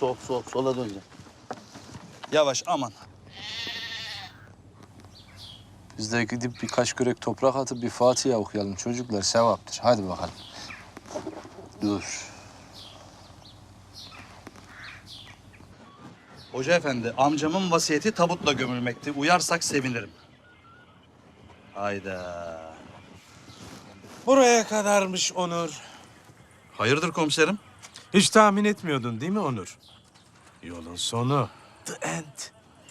sol, sol, sola döneceğim. Yavaş, aman. Biz de gidip birkaç kürek toprak atıp bir Fatiha okuyalım çocuklar. Sevaptır. Hadi bakalım. Dur. Hoca efendi, amcamın vasiyeti tabutla gömülmekti. Uyarsak sevinirim. Hayda. Buraya kadarmış Onur. Hayırdır komiserim? Hiç tahmin etmiyordun değil mi Onur? Yolun sonu. The end.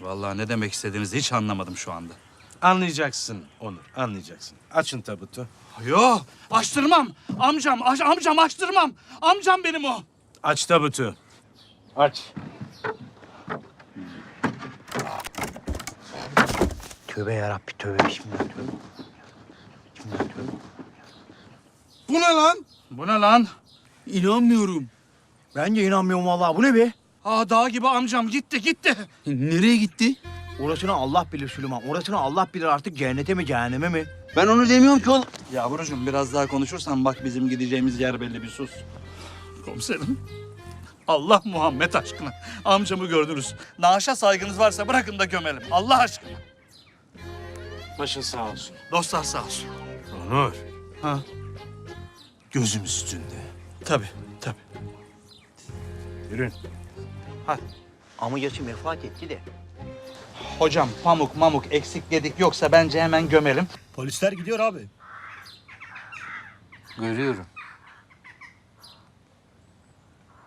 Vallahi ne demek istediğinizi hiç anlamadım şu anda. Anlayacaksın Onur, anlayacaksın. Açın tabutu. Yo, açtırmam. Amcam, aç- amcam açtırmam. Amcam benim o. Aç tabutu. Aç. Tövbe yarabbi tövbe bismillah tövbe. Bismillah tövbe. Bu ne lan? Bu ne lan? İnanmıyorum. Ben de inanmıyorum vallahi. Bu ne be? Aa dağ gibi amcam gitti gitti. Nereye gitti? Orasını Allah bilir Süleyman. Orasını Allah bilir artık cennete mi cehenneme mi? Ben onu demiyorum ki oğlum. Yavrucuğum biraz daha konuşursan bak bizim gideceğimiz yer belli bir sus. Komiserim. Allah Muhammed aşkına. Amcamı gördünüz. Naaşa saygınız varsa bırakın da gömelim. Allah aşkına. Başın sağ olsun. Dostlar sağ olsun. Onur, Ha. gözüm üstünde. Tabii tabii. Yürün. Amcası vefat etti de. Hocam pamuk mamuk eksik dedik yoksa bence hemen gömelim. Polisler gidiyor abi. Görüyorum.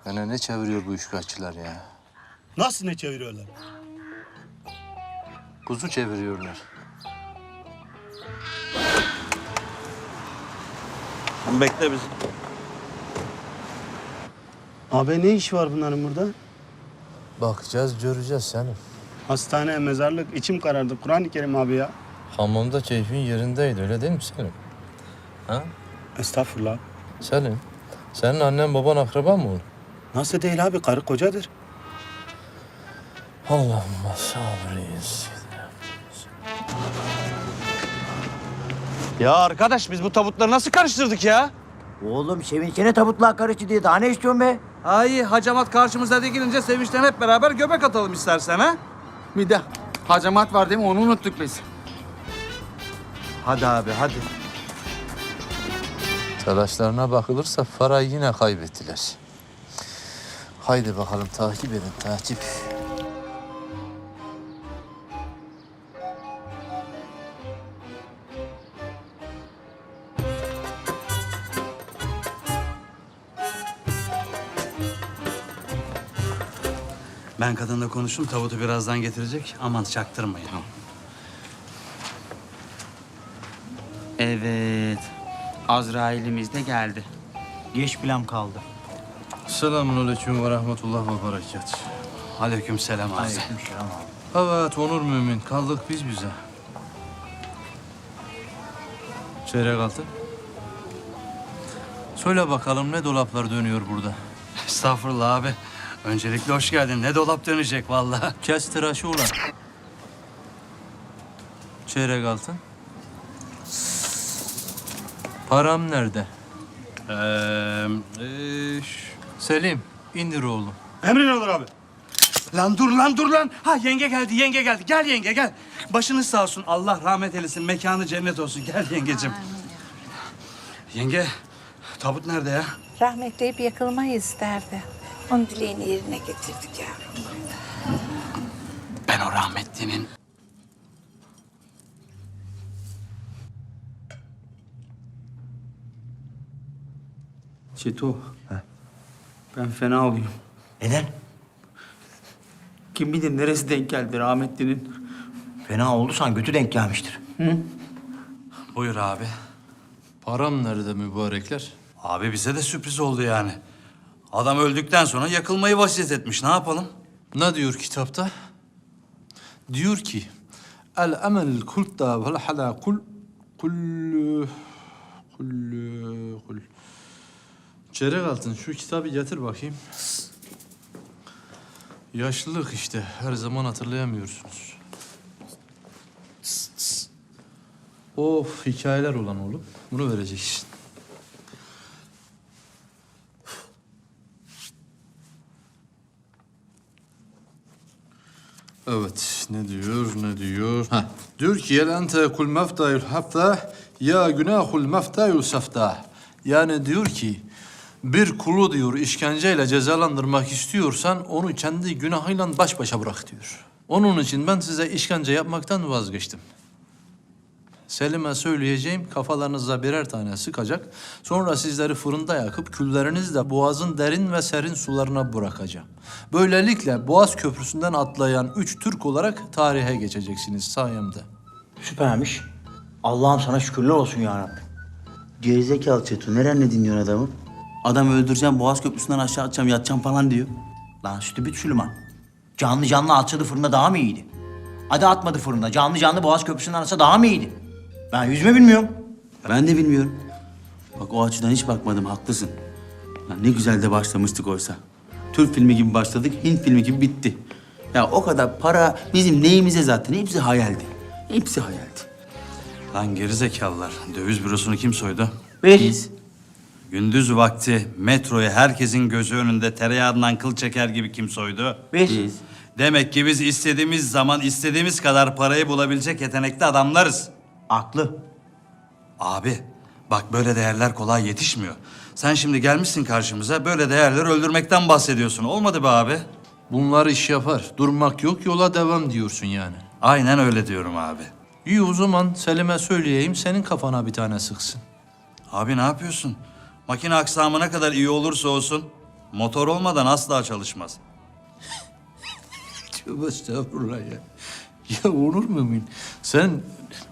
Bana ne çeviriyor bu üçkağıtçılar ya? Nasıl ne çeviriyorlar? Kuzu çeviriyorlar. Bekle bizi. Abi ne iş var bunların burada? Bakacağız, göreceğiz senin. Hastane, mezarlık, içim karardı. Kur'an-ı Kerim abi ya. Hamamda keyfin yerindeydi, öyle değil mi Selim? Ha? Estağfurullah. Selim, senin annen baban akraba mı olur? Nasıl değil abi? Karı kocadır. Allah'ıma sabrıyız. Ya arkadaş biz bu tabutları nasıl karıştırdık ya? Oğlum sevinçene tabutla karıştı diye daha ne istiyorsun be? Ay hacamat karşımıza dikilince sevinçten hep beraber göbek atalım istersen ha? De hacamat var değil mi? Onu unuttuk biz. Hadi abi hadi. Telaşlarına bakılırsa parayı yine kaybettiler. Haydi bakalım takip edin, takip. Ben kadınla konuştum tabutu birazdan getirecek. Aman çaktırmayın. Evet. Azrail'imiz de geldi. Geç plan kaldı. Selamun aleyküm ve rahmetullah ve berekat. Aleyküm selam abi. Aleykümselam abi. Evet Onur Mümin, kaldık biz bize. Çeyrek altı. Söyle bakalım ne dolaplar dönüyor burada? Estağfurullah abi. Öncelikle hoş geldin. Ne dolap dönecek vallahi. Kes tıraşı ulan. Çeyrek altın. Param nerede? Ee, e, Selim, indir oğlum. Emrin olur abi. Lan dur lan dur lan. Ha yenge geldi yenge geldi. Gel yenge gel. Başınız sağ olsun. Allah rahmet eylesin. Mekanı cennet olsun. Gel yengecim. Yenge tabut nerede ya? Rahmetli hep yakılmayı isterdi. Onun dileğini yerine getirdik yavrum. Ben o rahmetlinin Çeto. Ben fena olayım. Neden? Kim bilir neresi denk geldi rahmetlinin. Fena olursan götü denk gelmiştir. Buyur abi. Param nerede mübarekler? Abi bize de sürpriz oldu yani. Adam öldükten sonra yakılmayı vasiyet etmiş. Ne yapalım? Ne diyor kitapta? Diyor ki El emel kulta vel hala kul kul kul kul Çeyrek altın şu kitabı getir bakayım. Yaşlılık işte her zaman hatırlayamıyorsunuz. Of hikayeler olan oğlum. Bunu vereceksin. Evet, ne diyor, ne diyor? Ha, diyor ki yel ente kul meftayul haftah ya günahul meftayul saftah. Yani diyor ki bir kulu diyor işkenceyle cezalandırmak istiyorsan onu kendi günahıyla baş başa bırak diyor. Onun için ben size işkence yapmaktan vazgeçtim. Selim'e söyleyeceğim kafalarınıza birer tane sıkacak. Sonra sizleri fırında yakıp küllerinizle boğazın derin ve serin sularına bırakacağım. Böylelikle Boğaz Köprüsü'nden atlayan üç Türk olarak tarihe geçeceksiniz sayemde. Süpermiş. Allah'ım sana şükürler olsun ya Rabbi. Gerizekalı Çeto. Nerenle dinliyorsun adamı? Adam öldüreceğim, Boğaz Köprüsü'nden aşağı atacağım, yatacağım falan diyor. Lan stübit Süleyman. Canlı canlı atsadı fırında daha mı iyiydi? Hadi atmadı fırında. Canlı canlı Boğaz Köprüsü'nden atsa daha mı iyiydi? Ben yüzme bilmiyorum. Ben de bilmiyorum. Bak o açıdan hiç bakmadım, haklısın. Ya ne güzel de başlamıştık oysa. Türk filmi gibi başladık, Hint filmi gibi bitti. Ya o kadar para bizim neyimize zaten, hepsi hayaldi. Hepsi hayaldi. Lan gerizekalılar. Döviz bürosunu kim soydu? Biz Gündüz vakti metroyu herkesin gözü önünde tereyağından kıl çeker gibi kim soydu? Biz. Demek ki biz istediğimiz zaman istediğimiz kadar parayı bulabilecek yetenekli adamlarız. Aklı. Abi bak böyle değerler kolay yetişmiyor. Sen şimdi gelmişsin karşımıza böyle değerleri öldürmekten bahsediyorsun. Olmadı be abi. Bunlar iş yapar. Durmak yok yola devam diyorsun yani. Aynen öyle diyorum abi. İyi o zaman Selim'e söyleyeyim senin kafana bir tane sıksın. Abi ne yapıyorsun? Makine aksamı ne kadar iyi olursa olsun motor olmadan asla çalışmaz. Tövbe estağfurullah ya. Ya Onur Mümin, sen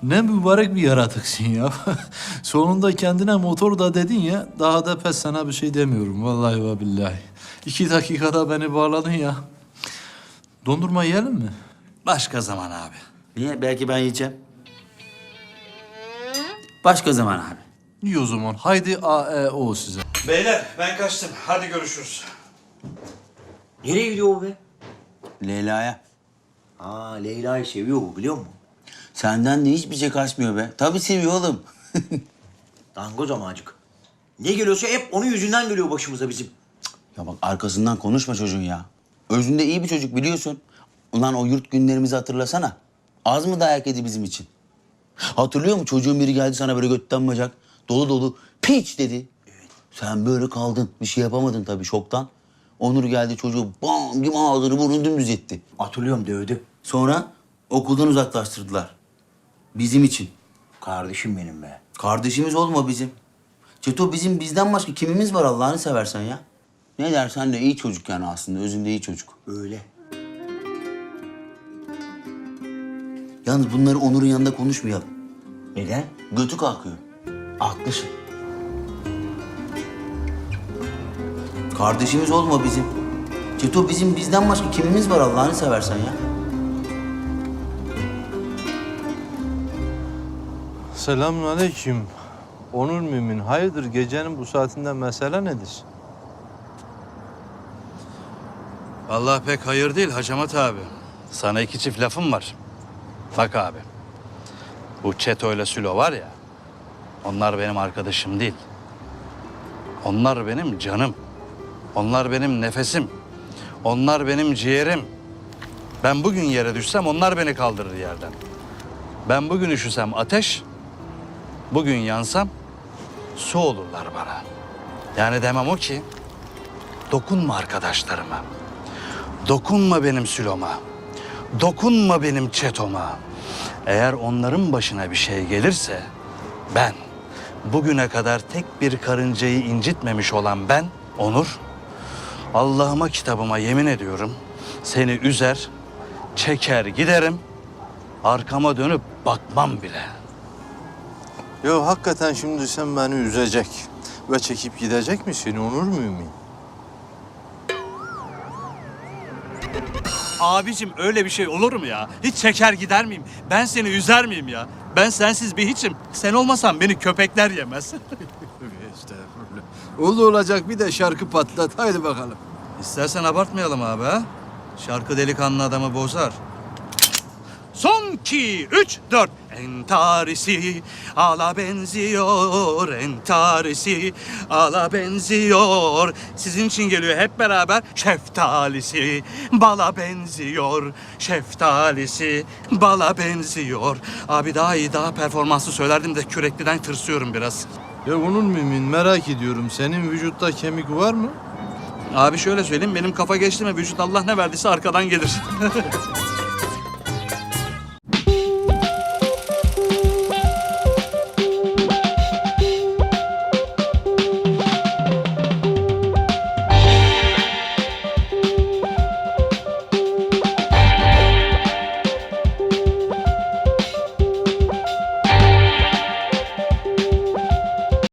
ne mübarek bir yaratıksın ya. Sonunda kendine motor da dedin ya, daha da pes sana bir şey demiyorum vallahi ve billahi. İki dakikada beni bağladın ya. Dondurma yiyelim mi? Başka zaman abi. Niye? Belki ben yiyeceğim. Başka zaman abi. İyi o zaman. Haydi A, E, O size. Beyler ben kaçtım. Hadi görüşürüz. Nereye gidiyor o be? Leyla'ya. Aa Leyla'yı seviyor bu biliyor musun? Senden de hiçbir şey kaçmıyor be. Tabii seviyor oğlum. Dangoz amacık. Ne geliyorsa hep onun yüzünden geliyor başımıza bizim. ya bak arkasından konuşma çocuğun ya. Özünde iyi bir çocuk biliyorsun. Ulan o yurt günlerimizi hatırlasana. Az mı dayak yedi bizim için? Hatırlıyor musun? Çocuğun biri geldi sana böyle götten bacak. Dolu dolu. Piç dedi. Sen böyle kaldın. Bir şey yapamadın tabii şoktan. Onur geldi çocuğu bam gibi ağzını burnunu dümdüz etti. Hatırlıyorum dövdü. Sonra okuldan uzaklaştırdılar. Bizim için. Kardeşim benim be. Kardeşimiz olma bizim. Çeto bizim bizden başka kimimiz var Allah'ını seversen ya. Ne dersen de iyi çocuk yani aslında. Özünde iyi çocuk. Öyle. Yalnız bunları Onur'un yanında konuşmayalım. Neden? Götü kalkıyor. Haklısın. Kardeşimiz olma bizim. Çeto bizim bizden başka kimimiz var Allah'ını seversen ya. Selamun aleyküm. Onur Mümin, hayırdır gecenin bu saatinde mesele nedir? Vallahi pek hayır değil Hacamat abi. Sana iki çift lafım var. Bak abi. Bu Çeto ile Sülo var ya. Onlar benim arkadaşım değil. Onlar benim canım. Onlar benim nefesim. Onlar benim ciğerim. Ben bugün yere düşsem onlar beni kaldırır yerden. Ben bugün üşüsem ateş, bugün yansam su olurlar bana. Yani demem o ki dokunma arkadaşlarıma. Dokunma benim süloma. Dokunma benim çetoma. Eğer onların başına bir şey gelirse ben bugüne kadar tek bir karıncayı incitmemiş olan ben Onur Allah'ıma kitabıma yemin ediyorum seni üzer, çeker giderim. Arkama dönüp bakmam bile. Ya hakikaten şimdi sen beni üzecek ve çekip gidecek misin Onur Mümin? Abicim öyle bir şey olur mu ya? Hiç çeker gider miyim? Ben seni üzer miyim ya? Ben sensiz bir hiçim. Sen olmasan beni köpekler yemez. Estağfurullah. Oldu olacak bir de şarkı patlat. Haydi bakalım. İstersen abartmayalım abi ha. Şarkı delikanlı adamı bozar. Son iki, üç, dört. Entarisi ala benziyor, entarisi ala benziyor. Sizin için geliyor hep beraber. Şeftalisi bala benziyor, şeftalisi bala benziyor. Abi daha iyi, daha performanslı söylerdim de kürekliden tırsıyorum biraz. Ya onun mümin merak ediyorum. Senin vücutta kemik var mı? Abi şöyle söyleyeyim, benim kafa geçti mi vücut Allah ne verdiyse arkadan gelir.